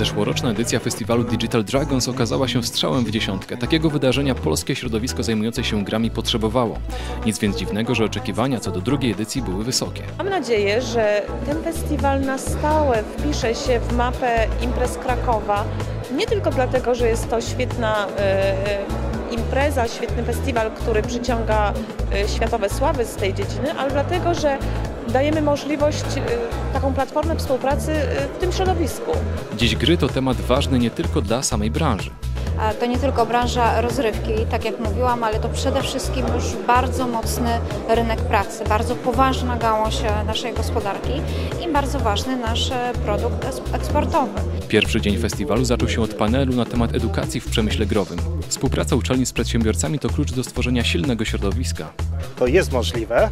Zeszłoroczna edycja festiwalu Digital Dragons okazała się strzałem w dziesiątkę. Takiego wydarzenia polskie środowisko zajmujące się grami potrzebowało. Nic więc dziwnego, że oczekiwania co do drugiej edycji były wysokie. Mam nadzieję, że ten festiwal na stałe wpisze się w mapę imprez Krakowa. Nie tylko dlatego, że jest to świetna e, impreza, świetny festiwal, który przyciąga e, światowe sławy z tej dziedziny, ale dlatego, że dajemy możliwość, e, taką platformę współpracy e, w tym środowisku. Dziś gry to temat ważny nie tylko dla samej branży. A To nie tylko branża rozrywki, tak jak mówiłam, ale to przede wszystkim już bardzo mocny rynek pracy, bardzo poważna gałąź e, naszej gospodarki i bardzo ważny nasz e, produkt eksportowy. Pierwszy dzień festiwalu zaczął się od panelu na temat edukacji w przemyśle growym. Współpraca uczelni z przedsiębiorcami to klucz do stworzenia silnego środowiska. to jest możliwe,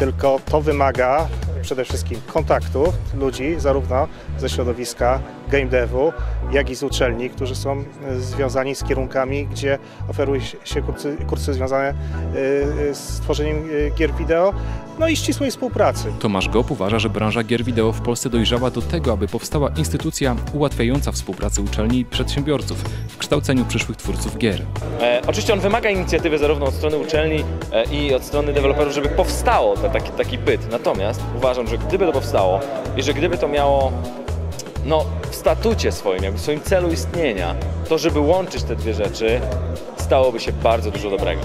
tylko to wymaga przede wszystkim kontaktu ludzi, zarówno ze środowiska game devu, jak i z uczelni, którzy są e, związani z kierunkami, gdzie oferuje się kursy, kursy związane e, z tworzeniem e, gier wideo, no i ścisłej współpracy. Tomasz Gop uważa, że branża gier wideo w Polsce dojrzała do tego, aby powstała instytucja ułatwiająca współpracę uczelni i przedsiębiorców kształceniu przyszłych twórców gier. E, oczywiście on wymaga inicjatywy zarówno od strony uczelni e, i od strony deweloperów, żeby powstało taki, taki byt. Natomiast uważam, że gdyby to powstało i że gdyby to miało no, w statucie swoim, jakby w swoim celu istnienia, to żeby łączyć te dwie rzeczy, stałoby się bardzo dużo dobrego.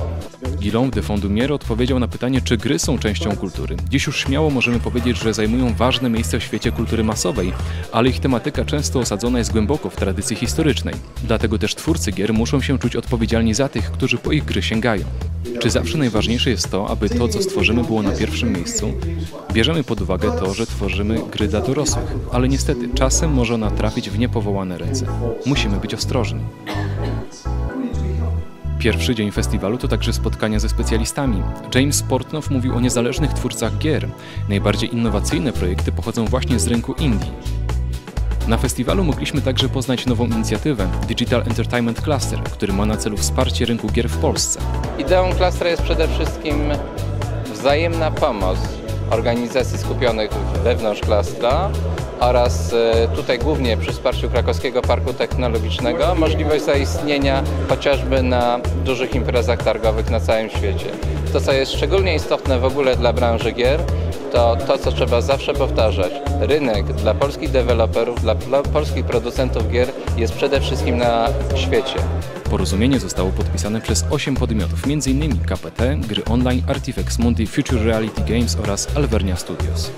Guillaume de Fondumier odpowiedział na pytanie, czy gry są częścią kultury. Dziś już śmiało możemy powiedzieć, że zajmują ważne miejsce w świecie kultury masowej, ale ich tematyka często osadzona jest głęboko w tradycji historycznej. Dlatego też twórcy gier muszą się czuć odpowiedzialni za tych, którzy po ich gry sięgają. Czy zawsze najważniejsze jest to, aby to, co stworzymy, było na pierwszym miejscu? Bierzemy pod uwagę to, że tworzymy gry dla dorosłych, ale niestety czasem może ona trafić w niepowołane ręce. Musimy być ostrożni. Pierwszy dzień festiwalu to także spotkania ze specjalistami. James Portnow mówił o niezależnych twórcach gier. Najbardziej innowacyjne projekty pochodzą właśnie z rynku indie. Na festiwalu mogliśmy także poznać nową inicjatywę Digital Entertainment Cluster, który ma na celu wsparcie rynku gier w Polsce. Ideą klastra jest przede wszystkim wzajemna pomoc organizacji skupionych wewnątrz klastra oraz e, tutaj głównie przy wsparciu Krakowskiego Parku Technologicznego możliwość zaistnienia chociażby na dużych imprezach targowych na całym świecie. To, co jest szczególnie istotne w ogóle dla branży gier, to to, co trzeba zawsze powtarzać. Rynek dla polskich deweloperów, dla polskich producentów gier jest przede wszystkim na świecie. Porozumienie zostało podpisane przez 8 podmiotów, m.in. KPT, Gry Online, Artifex Mundi, Future Reality Games oraz Alvernia Studios.